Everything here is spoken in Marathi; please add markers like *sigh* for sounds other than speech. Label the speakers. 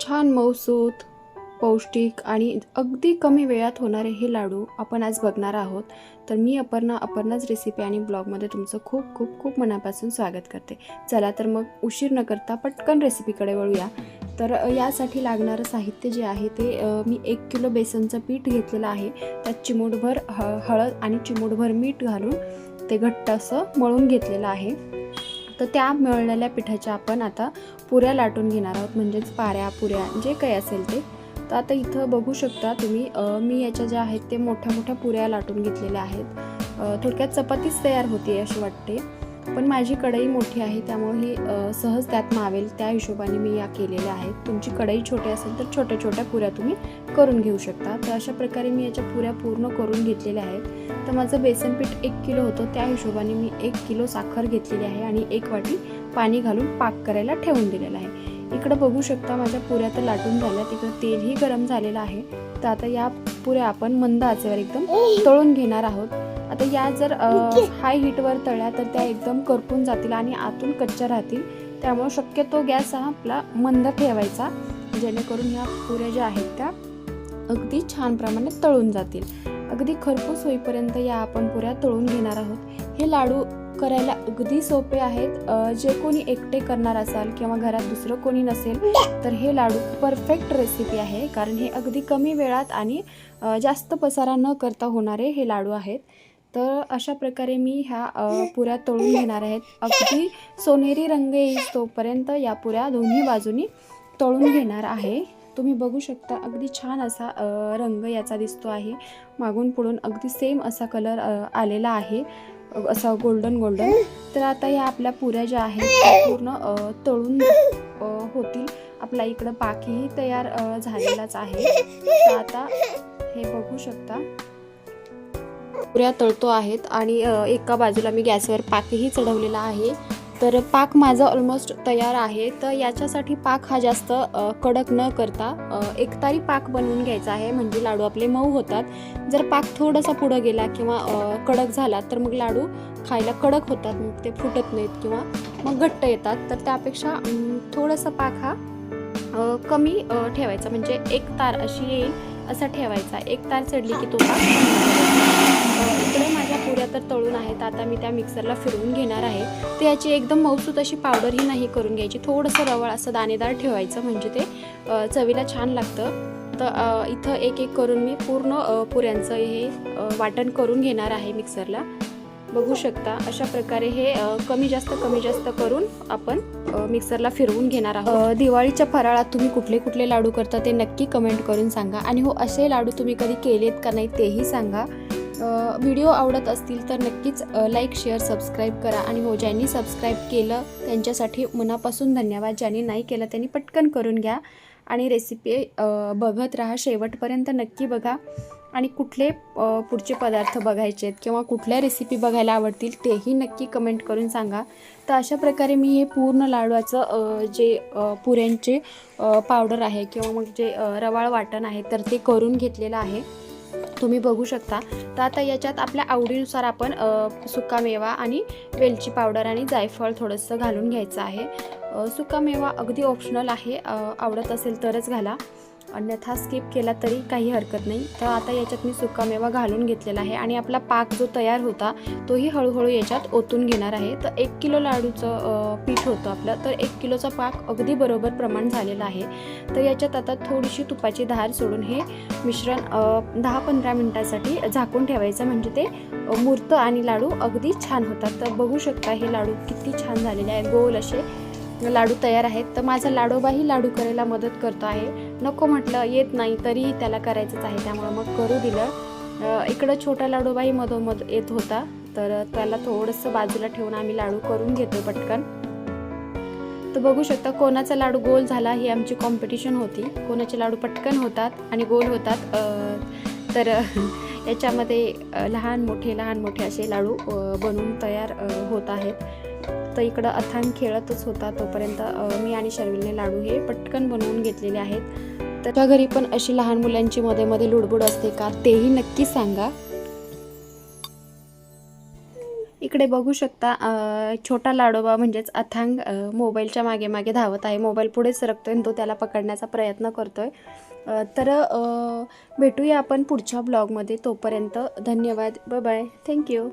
Speaker 1: छान मऊसूत पौष्टिक आणि अगदी कमी वेळात होणारे हे लाडू आपण आज बघणार आहोत. तर मी अपर्णा अपर्णाच रेसिपी आणि ब्लॉगमध्ये तुमचं खूप खूप खूप मनापासून स्वागत करते. चला तर मग उशीर न करता पटकन रेसिपीकडे वळूया. तर यासाठी लागणारं साहित्य जे आहे ते मी एक किलो बेसनचं पीठ घेतलेलं आहे. त्यात चिमूटभर ह हळद आणि चिमूटभर मीठ घालून ते घट्ट असं मळून घेतलेलं आहे. तर त्या मिळलेल्या पिठाच्या आपण आता पुऱ्या लाटून घेणार आहोत म्हणजेच पाऱ्या पुऱ्या जे काही असेल ते. तर आता इथं बघू शकता तुम्ही मी याच्या ज्या आहेत ते मोठ्या मोठ्या पुऱ्या लाटून घेतलेल्या आहेत. थोडक्यात चपातीच तयार होते अशी वाटते. पण माझी कढई मोठी आहे त्यामुळे ही सहज त्यात मावेल. त्या हिशोबाने मी या केलेल्या आहेत. तुमची कढई छोटी असेल तर छोट्या छोट्या पुऱ्या तुम्ही करून घेऊ शकता. तर अशा प्रकारे मी याच्या पुऱ्या पूर्ण करून घेतलेल्या आहेत. तर माझं बेसन पीठ एक किलो होतं. त्या हिशोबाने मी एक किलो साखर घेतलेली आहे आणि एक वाटी पाणी घालून पाक करायला ठेवून दिलेलं आहे. इकडं बघू शकता माझ्या पुऱ्या तर लाटून झाल्या. तिकडं तेलही गरम झालेलं आहे. तर आता या पुऱ्या आपण मंद आचेवर एकदम तळून घेणार आहोत. आता या जर हाय हीटवर तळल्या तर त्या एकदम करपून जातील आणि आतून कच्च्या राहतील. त्यामुळे शक्यतो गॅस हा आपला मंद ठेवायचा जेणेकरून ह्या पुऱ्या ज्या आहेत त्या अगदी छान प्रमाणे तळून जातील. अगदी खरपूस होईपर्यंत या आपण पुऱ्या तळून घेणार आहोत. हे लाडू करायला अगदी सोपे आहेत. जे कोणी एकटे करणार असाल किंवा घरात दुसरं कोणी नसेल तर हे लाडू परफेक्ट रेसिपी आहे. कारण हे अगदी कमी वेळात आणि जास्त पसारा न करता होणारे हे लाडू आहेत. तर अशा प्रकारे मी ह्या *laughs* पुऱ्या तळून घेणार आहेत. अगदी सोनेरी रंग येईल तोपर्यंत या पुऱ्या दोन्ही बाजूनी तळून घेणार आहे. तुम्ही बघू शकता अगदी छान असा रंग याचा दिसतो आहे. मागून पुढून अगदी सेम असा कलर आलेला आहे. असा गोल्डन गोल्डन तर आता या आपल्या पुऱ्या ज्या आहेत त्या पूर्ण तळून होतील. आपला इकडं पाकीही तयार झालेलाच आहे. तर आता हे बघू शकता. पुऱ्या तळतो आहेत आणि एका बाजूला मी गॅसवर पाकही चढवलेला आहे. तर पाक माझा ऑलमोस्ट तयार आहे. तर याच्यासाठी पाक हा जास्त कडक न करता एकतारी पाक बनवून घ्यायचा आहे. म्हणजे लाडू आपले मऊ होतात. जर पाक थोडासा पुढं गेला किंवा कडक झाला तर मग लाडू खायला कडक होतात. मग ते फुटत नाहीत किंवा मग घट्ट येतात. तर त्यापेक्षा थोडासा पाक हा कमी ठेवायचा. म्हणजे एक तार अशी येईल असा ठेवायचा. एक तार चढली की तो पाक तर आता मी त्या मिक्सरला फिरवून घेणार आहे. तर याची एकदम मौसूत अशी पावडरही नाही करून घ्यायची. थोडंसं रवळ असं दाणेदार ठेवायचं म्हणजे ते चवीला छान लागतं. तर इथं एक एक करून मी पूर्ण पुऱ्यांचं हे वाटण करून घेणार आहे मिक्सरला बघू शकता अशा प्रकारे हे कमी जास्त कमी जास्त करून आपण मिक्सरला फिरवून घेणार आहोत. दिवाळीच्या फराळात तुम्ही कुठले कुठले लाडू करता ते नक्की कमेंट करून सांगा. आणि हो असे लाडू तुम्ही कधी केलेत का नाही तेही सांगा. व्हिडिओ आवडत असतील तर नक्कीच लाईक शेअर सबस्क्राईब करा. आणि हो ज्यांनी सबस्क्राईब केलं त्यांच्यासाठी मनापासून धन्यवाद. ज्यांनी नाही केलं त्यांनी पटकन करून घ्या. आणि रेसिपी बघत राहा. शेवटपर्यंत नक्की बघा. आणि कुठले पुढचे पदार्थ बघायचे आहेत किंवा कुठल्या रेसिपी बघायला आवडतील तेही नक्की कमेंट करून सांगा. तर अशा प्रकारे मी हे पूर्ण लाडवाचं जे पुऱ्यांचे पावडर आहे किंवा मग जे रवाळ वाटण आहे तर ते करून घेतलेलं आहे. तुम्ही बघू शकता. तर आता याच्यात आपल्या आवडीनुसार आपण सुकामेवा आणि वेलची पावडर आणि जायफळ थोडंसं घालून घ्यायचं आहे. सुकामेवा अगदी ऑप्शनल आहे. आवडत असेल तरच घाला. अन्यथा स्किप केला तरी काही हरकत नाही. तर आता याच्यात मी सुकामेवा घालून घेतलेला आहे आणि आपला पाक जो तयार होता तोही हळूहळू याच्यात ओतून घेणार आहे. तर एक किलो लाडूचं पीठ होतं आपलं. तर एक किलोचा पाक अगदी बरोबर प्रमाण झालेला आहे. तर याच्यात आता थोडीशी तुपाची धार सोडून हे मिश्रण दहा पंधरा मिनटासाठी झाकून ठेवायचं. म्हणजे ते मूर्त आणि लाडू अगदी छान होतात. तर बघू शकता हे लाडू किती छान झालेले आहे गोल असे लाडू तयार आहेत तर माझा लाडोबाही लाडू करायला मदत करतो आहे. नको म्हटलं येत नाही तरीही त्याला करायचंच आहे. त्यामुळं मग करू दिलं. इकडं छोटा लाडोबाही मधोमध येत होता तर त्याला थोडंसं बाजूला ठेवून आम्ही लाडू करून घेतो पटकन. तर बघू शकता कोणाचा लाडू गोल झाला ही आमची कॉम्पिटिशन होती. कोणाचे लाडू पटकन होतात आणि गोल होतात तर *laughs* याच्यामध्ये लहान मोठे लहान मोठे असे लाडू बनवून तयार होत आहेत. तर इकडं अथांग खेळतच होता तोपर्यंत मी आणि शर्विलने लाडू हे पटकन बनवून घेतलेले आहेत. त्याच्या घरी पण अशी लहान मुलांची मध्ये मध्ये लुडबुड असते का? तेही नक्की सांगा. इकडे बघू शकता छोटा लाडोबा म्हणजेच अथांग मोबाईलच्या मागे मागे धावत आहे. मोबाईल पुढे सरकतोय आणि तो त्याला पकडण्याचा प्रयत्न करतोय. तर भेटूया आपण पुढच्या ब्लॉगमध्ये. तोपर्यंत धन्यवाद. ब बाय थँक्यू